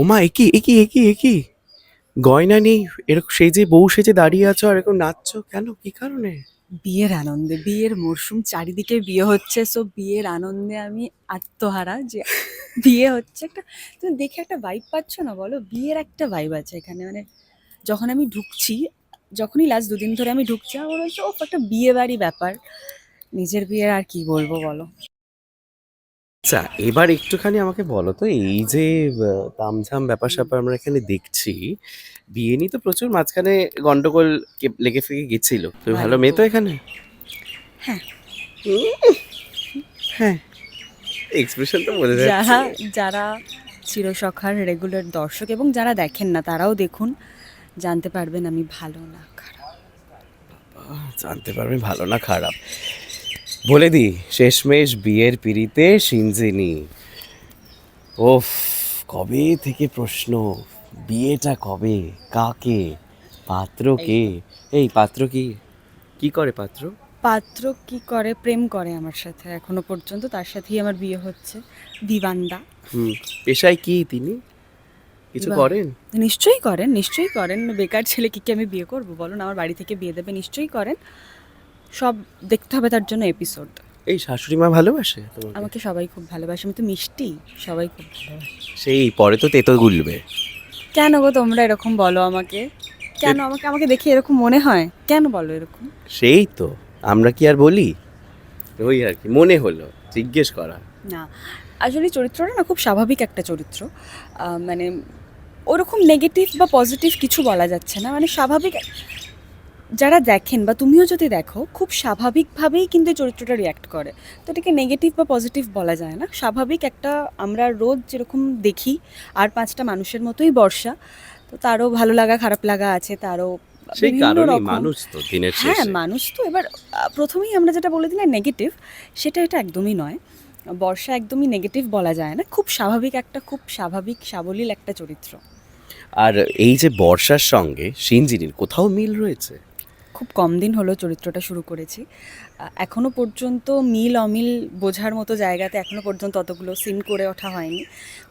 ওমা একই একই একই একই গয়না নেই, এরকম সেই যে বউ সেজে দাঁড়িয়ে আছো আর এরকম নাচছো কেন? কি কারণে? বিয়ের আনন্দে, বিয়ের মরশুম চারিদিকে বিয়ে হচ্ছে সো বিয়ের আনন্দে আমি আত্মহারা যে বিয়ে হচ্ছে একটা, তুমি দেখে একটা ভাইব পাচ্ছ না বলো? বিয়ের একটা ভাইব আছে এখানে মানে যখন আমি ঢুকছি, যখনই লাস্ট দুদিন ধরে আমি ঢুকছি, আমার হচ্ছে ও একটা বিয়ে বাড়ি ব্যাপার। নিজের বিয়ের আর কি বলব বলো? আচ্ছা এবার একটুখানি আমাকে বলো তো এই যে তামঝাম ব্যাপার স্যাপার আমরা এখানে দেখছি বিয়ে নিয়ে তো প্রচুর মাঝখানে গন্ডগোল লেগে ফেগে গেছিল। তুমি ভালো মেয়ে তো এখানে? হ্যাঁ। হ্যাঁ। এক্সপ্রেশন তো বোঝা যারা যাচ্ছে। যারা চিরসখার রেগুলার দর্শক এবং যারা দেখেন না তারাও দেখুন জানতে পারবেন আমি ভালো না খারাপ। জানতে পারবে ভালো না খারাপ। বলে দি শেষমেশ বিয়ের পিড়িতে সিনজিনি। ওফ কবে থেকে প্রশ্ন? বিয়েটা কবে? কাকে? পাত্র কে? এই পাত্র কি? কি করে পাত্র? পাত্র কি করে প্রেম করে আমার সাথে এখনও পর্যন্ত। তার সাথেই আমার বিয়ে হচ্ছে দিবান্দা। হুম পেশায় কি তিনি? কিছু করেন? নিশ্চয়ই করেন নিশ্চয়ই করেন। বেকার ছেলে কি কি আমি বিয়ে করব? বলুন আমার বাড়ি থেকে বিয়ে দেবে নিশ্চয়ই করেন। সব দেখতে হবে তার জন্য এপিসোড এই শাশুড়ি মা ভালোবাসে তোমাকে? আমাকে সবাই খুব ভালোবাসে আমি তো মিষ্টি সবাই খুব ভালোবাসে। সেই পরে তো তেতো গুলবে। কেন গো তোমরা এরকম বলো আমাকে? কেন আমাকে আমাকে দেখে এরকম মনে হয়? কেন বলো এরকম? সেই তো আমরা কি আর বলি? ওই আর কি মনে হলো জিজ্ঞেস করা। না আসলে চরিত্রটা না খুব স্বাভাবিক একটা চরিত্র। আহ, মানে ওরকম নেগেটিভ বা পজিটিভ কিছু বলা যাচ্ছে না। মানে স্বাভাবিক যারা দেখেন বা তুমিও যদি দেখো খুব স্বাভাবিকভাবেই কিন্তু চরিত্রটা রিয়াক্ট করে। তো এটাকে নেগেটিভ বা পজিটিভ বলা যায় না। স্বাভাবিক একটা আমরা রোজ যেরকম দেখি আর পাঁচটা মানুষের মতোই বর্ষা তো তারও ভালো লাগা খারাপ লাগা আছে তারও সেই কারণে মানুষ তো দিনের হ্যাঁ মানুষ তো। এবার প্রথমেই আমরা যেটা বলে দিলাম নেগেটিভ সেটা এটা একদমই নয়। বর্ষা একদমই নেগেটিভ বলা যায় না। খুব স্বাভাবিক একটা খুব স্বাভাবিক সাবলীল একটা চরিত্র। আর এই যে বর্ষার সঙ্গে সিনজিনির কোথাও মিল রয়েছে? খুব কম দিন হলো চরিত্রটা শুরু করেছি। আহ, এখনও পর্যন্ত মিল অমিল বোঝার মতো জায়গাতে এখনও পর্যন্ত অতগুলো সিন করে ওঠা হয়নি।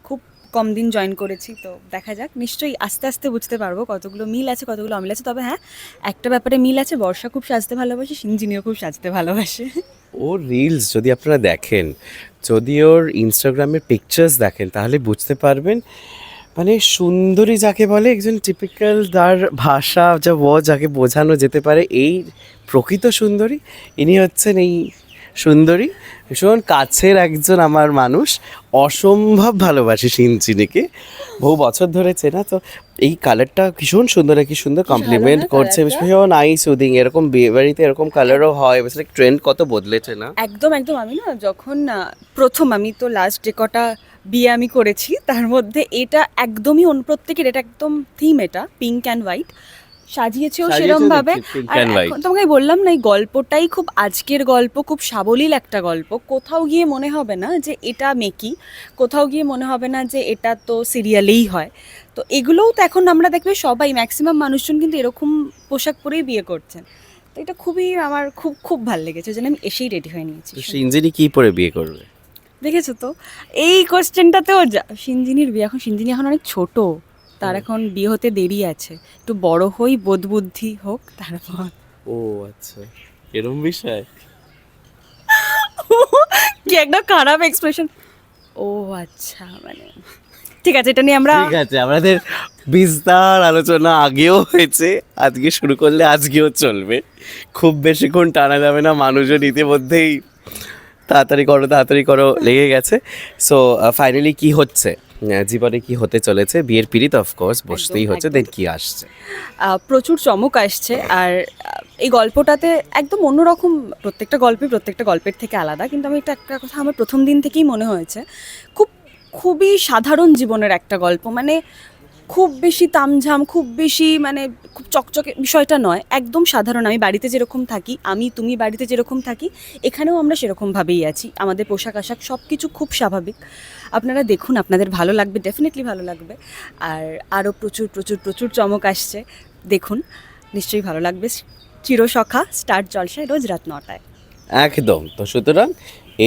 খুব কম দিন জয়েন করেছি তো দেখা যাক। নিশ্চয়ই আস্তে আস্তে বুঝতে পারব কতগুলো মিল আছে কতগুলো অমিল আছে। তবে হ্যাঁ একটা ব্যাপারে মিল আছে বর্ষা খুব সাজতে ভালোবাসে সিনজিনিও খুব সাজতে ভালোবাসে। ওর রিলস যদি আপনারা দেখেন যদি ওর ইনস্টাগ্রামের পিকচার্স দেখেন তাহলে বুঝতে পারবেন মানে সুন্দরী যাকে বলে একজন টিপিক্যাল তার ভাষা যা ও যাকে বোঝানো যেতে পারে এই প্রকৃত সুন্দরী ইনি হচ্ছেন এই সুন্দরী। ভীষণ কাছের একজন আমার মানুষ অসম্ভব ভালোবাসি সিনচিনিকে। বহু বছর ধরে চেনা তো এই কালারটা ভীষণ সুন্দর কি সুন্দর কমপ্লিমেন্ট করছে ভীষণ আই সুদিং এরকম বিয়ে বাড়িতে এরকম কালারও হয় ট্রেন্ড কত বদলেছে না? একদম একদম আমি না যখন প্রথম আমি তো লাস্ট যে কটা বিয়ে আমি করেছি তার মধ্যে এটা একদমই অন্য প্রত্যেকের এটা একদম থিম এটা পিঙ্ক অ্যান্ড হোয়াইট সাজিয়েছেও সাজিয়েছে সেরম ভাবে তোমাকে বললাম না এই গল্পটাই খুব আজকের গল্প খুব সাবলীল একটা গল্প। কোথাও গিয়ে মনে হবে না যে এটা মেকি কোথাও গিয়ে মনে হবে না যে এটা তো সিরিয়ালেই হয়। তো এগুলোও তো এখন আমরা দেখবে সবাই ম্যাক্সিমাম মানুষজন কিন্তু এরকম পোশাক পরেই বিয়ে করছেন। তো এটা খুবই আমার খুব খুব ভালো লেগেছে যেন আমি এসেই রেডি হয়ে নিয়েছি। কি পরে বিয়ে করবে? দেখেছ তো? এই কোশ্চেনটাতেও যা- সিনজিনির বিয়ে এখন সিনজিনি এখন অনেক ছোট তার এখন বিয়ে হতে দেরি আছে। একটু বড় হই বোধ বুদ্ধি হোক তারপর। ও আচ্ছা। এরম বিষয়? কি একটা খারাপ এক্সপ্রেশন ও আচ্ছা মানে ঠিক আছে এটা নিয়ে আমরা ঠিক আছে আমাদের বিস্তার আলোচনা আগেও হয়েছে আজকে শুরু করলে আজকেও চলবে। খুব বেশিক্ষণ টানা যাবে না মানুষজন ইতিমধ্যেই তাড়াতাড়ি করো তাড়াতাড়ি করো লেগে গেছে। সো ফাইনালি কি হচ্ছে? জীবনে কি হতে চলেছে? বিয়ের পিড়িত অফকোর্স বসতেই হচ্ছে দেন কি আসছে? প্রচুর চমক আসছে আর এই গল্পটাতে একদম অন্যরকম প্রত্যেকটা গল্পই প্রত্যেকটা গল্পের থেকে আলাদা কিন্তু আমি একটা একটা কথা আমার প্রথম দিন থেকেই মনে হয়েছে। খুব খুবই সাধারণ জীবনের একটা গল্প মানে খুব বেশি তামঝাম, খুব বেশি মানে খুব চকচকে, বিষয়টা নয়। একদম সাধারণ, আমি বাড়িতে যেরকম থাকি, আমি তুমি বাড়িতে যেরকম থাকি, এখানেও আমরা সেরকমভাবেই আছি। আমাদের পোশাক আশাক সব কিছু খুব স্বাভাবিক। আপনারা দেখুন, আপনাদের ভালো লাগবে ডেফিনেটলি ভালো লাগবে। আর আরও প্রচুর প্রচুর প্রচুর চমক আসছে। দেখুন, নিশ্চয়ই ভালো লাগবে। চিরসখা, স্টার জলসায় রোজ রাত নটায়। একদম। তো সুতরাং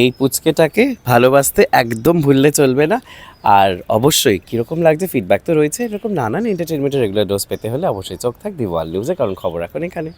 এই পুচকেটাকে ভালোবাসতে একদম ভুললে চলবে না। আর অবশ্যই কীরকম লাগছে ফিডব্যাক তো রয়েছে, এরকম নানান এন্টারটেনমেন্টের রেগুলার ডোজ পেতে হলে অবশ্যই চোখ থাক দি ওয়ার্ল্ড নিউজে কারণ খবর এখন এখানে।